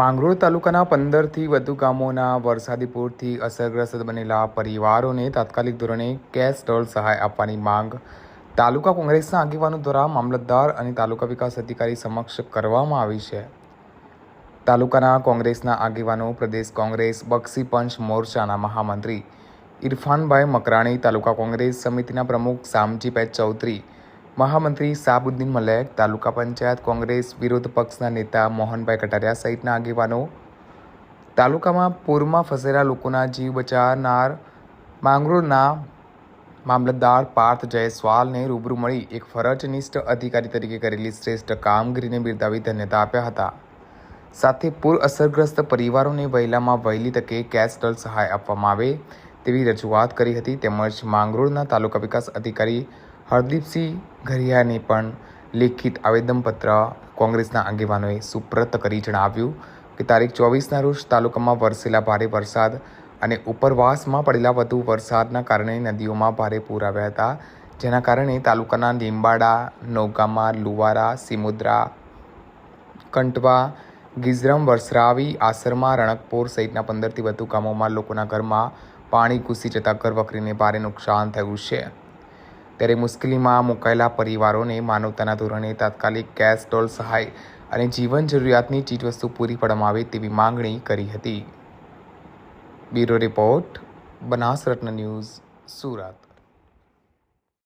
માંગરોળ તાલુકાના પંદરથી વધુ ગામોના વરસાદી પૂરથી અસરગ્રસ્ત બનેલા પરિવારોને તાત્કાલિક ધોરણે કેશ ડોલ સહાય આપવાની માંગ તાલુકા કોંગ્રેસના આગેવાનો દ્વારા મામલતદાર અને તાલુકા વિકાસ અધિકારી સમક્ષ કરવામાં આવી છે. તાલુકાના કોંગ્રેસના આગેવાનો પ્રદેશ કોંગ્રેસ બક્ષી પંચ મોરચાના મહામંત્રી ઇરફાનભાઈ મકરાણી, તાલુકા કોંગ્રેસ સમિતિના પ્રમુખ સામજીભાઈ ચૌધરી મહામંત્રી સાબુદ્દીન મલેક, તાલુકા પંચાયત કોંગ્રેસ વિરોધ પક્ષના નેતા મોહનભાઈ કટારિયા સહિતના આગેવાનો. તાલુકામાં પૂરમાં ફસેલા લોકોના જીવ બચાવનાર માંગરોળના મામલતદાર પાર્થ જયસ્વાલને રૂબરૂ મળી એક ફરજનિષ્ઠ અધિકારી તરીકે કરેલી શ્રેષ્ઠ કામગીરીને બિરદાવી ધન્યતા આપ્યા હતા. સાથે પૂર અસરગ્રસ્ત પરિવારોને વહેલામાં વહેલી તકે કેશ સહાય આપવામાં આવે તેવી રજૂઆત કરી હતી. તેમજ માંગરોળના તાલુકા વિકાસ અધિકારી હરદીપસિંહ ઘરિયાને પણ લેખિત આવેદનપત્ર કોંગ્રેસના આગેવાનોએ સુપ્રત કરી જણાવ્યું કે તારીખ ચોવીસના રોજ તાલુકામાં વરસેલા ભારે વરસાદ અને ઉપરવાસમાં પડેલા વધુ વરસાદના કારણે નદીઓમાં ભારે પૂર આવ્યા હતા, જેના કારણે તાલુકાના લીંબાડા નૌગામા, લુવારા, સિમુદ્રા, કંટવા, ગિઝરમ, વરસરાવી, આસરમા, રણકપોર સહિતના પંદરથી વધુ ગામોમાં લોકોના ઘરમાં પાણી ઘૂસી જતા ઘરવખરીને ભારે નુકસાન થયું છે. ત્યારે મુશ્કેલીમાં મુકાયેલા પરિવારોને માનવતાના ધોરણે તાત્કાલિક ગેસ સ્ટોલ સહાય અને જીવન જરૂરિયાતની ચીજવસ્તુ પૂરી પાડવામાં આવે તેવી માંગણી કરી હતી. બ્યુરો રિપોર્ટ બનાસ રત્ન ન્યૂઝ, સુરત.